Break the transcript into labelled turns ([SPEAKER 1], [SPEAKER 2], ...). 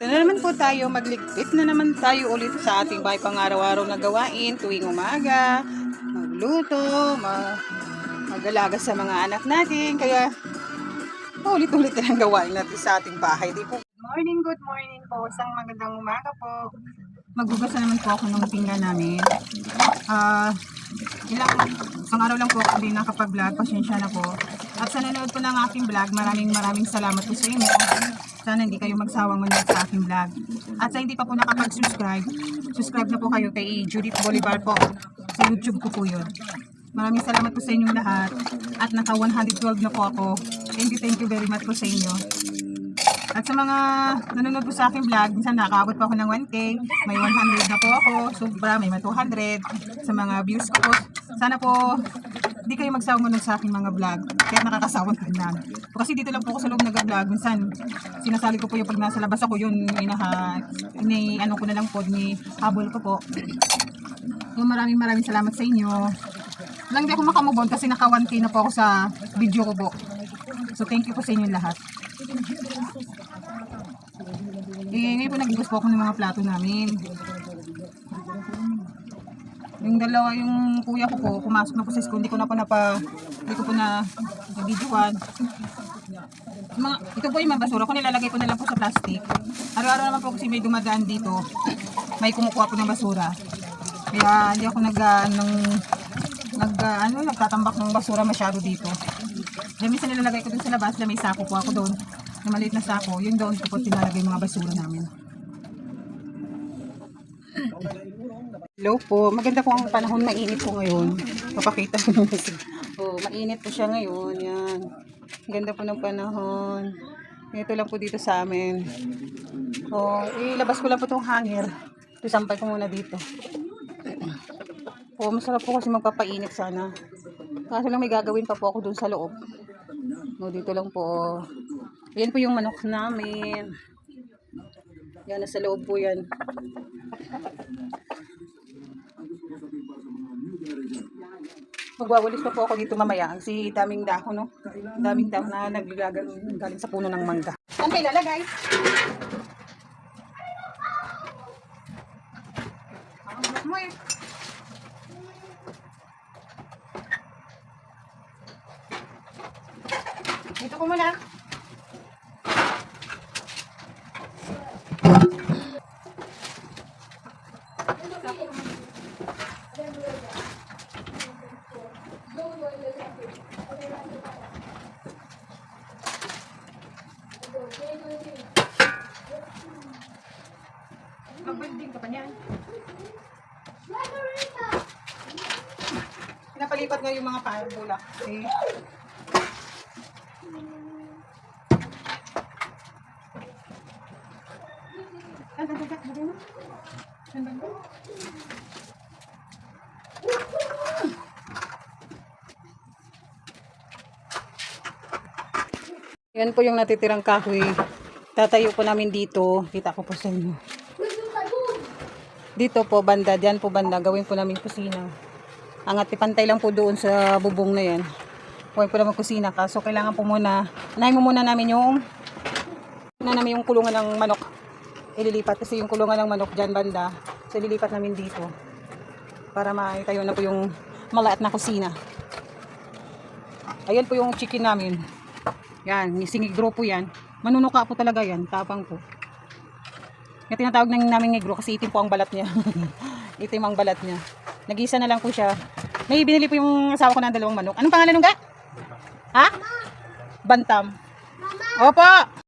[SPEAKER 1] Ito na naman po tayo, magligpit na naman tayo ulit sa ating bahay pang-araw-araw na gawain tuwing umaga, magluto, ma mag-alaga sa mga anak natin. Kaya, paulit-ulit na lang gawain natin sa ating bahay. Di po. Good morning, good morning po. Isang magandang umaga po. Magbugas na naman po ako ng pinggan namin. Ah, ilang, isang araw lang po ako din nakapag-vlog. Pasensya na po. At sa nanonood po ng aking vlog, maraming maraming salamat po sa inyo. Sana hindi kayo magsawang manood sa aking vlog. At sa hindi pa po nakapag-subscribe, subscribe na po kayo kay Judith Bolivar po. Sa YouTube ko po yun. Maraming salamat po sa inyong lahat. At naka 112 na po ako. Thank you, thank you very much po sa inyo. At sa mga nanonood po sa aking vlog, minsan nakakabot pa ako ng 1K, may 100 na po ako, sobra, may 200 sa mga views ko po. Sana po, hindi kayo magsawa sa aking mga vlog, kaya nakakasawang ka na. Kasi dito lang po ako sa loob nag-vlog, minsan sinasali ko po yung pag nasa labas ako, yun, inaha, ini, ano ko na lang po, ni habol ko po. So maraming maraming salamat sa inyo. Lang di ako makamubon kasi naka 1K na po ako sa video ko po. So thank you po sa inyo lahat. Eh, ngayon po po ako ng mga plato namin. Yung dalawa, yung kuya ko po, pumasok na po sa school, hindi ko na po napa, hindi ko po na nabidyoan. Mga, ito po yung mga basura ko, nilalagay ko na lang po sa plastic. Araw-araw naman po kasi may dumadaan dito, may kumukuha po ng basura. Kaya hindi ako nag, ah, ng, nag, ah, ano, nagtatambak ng basura masyado dito. Kaya minsan nilalagay ko dun sa labas, na may sako po ako doon, na maliit na sako, yun doon ko po tinalagay yung mga basura namin. Hello po, maganda po ang panahon, mainit po ngayon. Papakita ko naman siya. Oh, mainit po siya ngayon, yan. Ganda po ng panahon. Ito lang po dito sa amin. Oh, ilabas ko lang po itong hanger. Ito, sampay ko muna dito. Oh, masarap po kasi magpapainit sana. Kaso lang may gagawin pa po ako dun sa loob. No, dito lang po. Yan po yung manok namin. Yan, nasa loob po yan. Magwawalis pa po ako dito mamaya. Si daming dahon, no? Daming dahon na naglagaling galing sa puno ng mangga. Ang buhok mo eh. Dito ko muna. Magbanding ka pa niyan. Pinapalipat nga yung mga bulak. Eh. Yan po yung natitirang kahoy. Tatayo po namin dito. Kita ko po sa inyo. Dito po banda, diyan po banda, gawin po namin kusina. Angat ipantay lang po doon sa bubong na yan. Gawin po namin kusina. Kaso kailangan po muna, anahin mo muna namin yung na namin yung kulungan ng manok. Ililipat kasi yung kulungan ng manok dyan banda. So ililipat namin dito. Para maitayo na po yung malaat na kusina. Ayan po yung chicken namin. Yan, singigro po yan. Manunuka po talaga yan, tapang po. Yung tinatawag ng namin negro kasi itim po ang balat niya. itim ang balat niya. Nagisa na lang po siya. May binili po yung asawa ko ng dalawang manok. Anong pangalan nung ga? Ha? Bantam. Opo.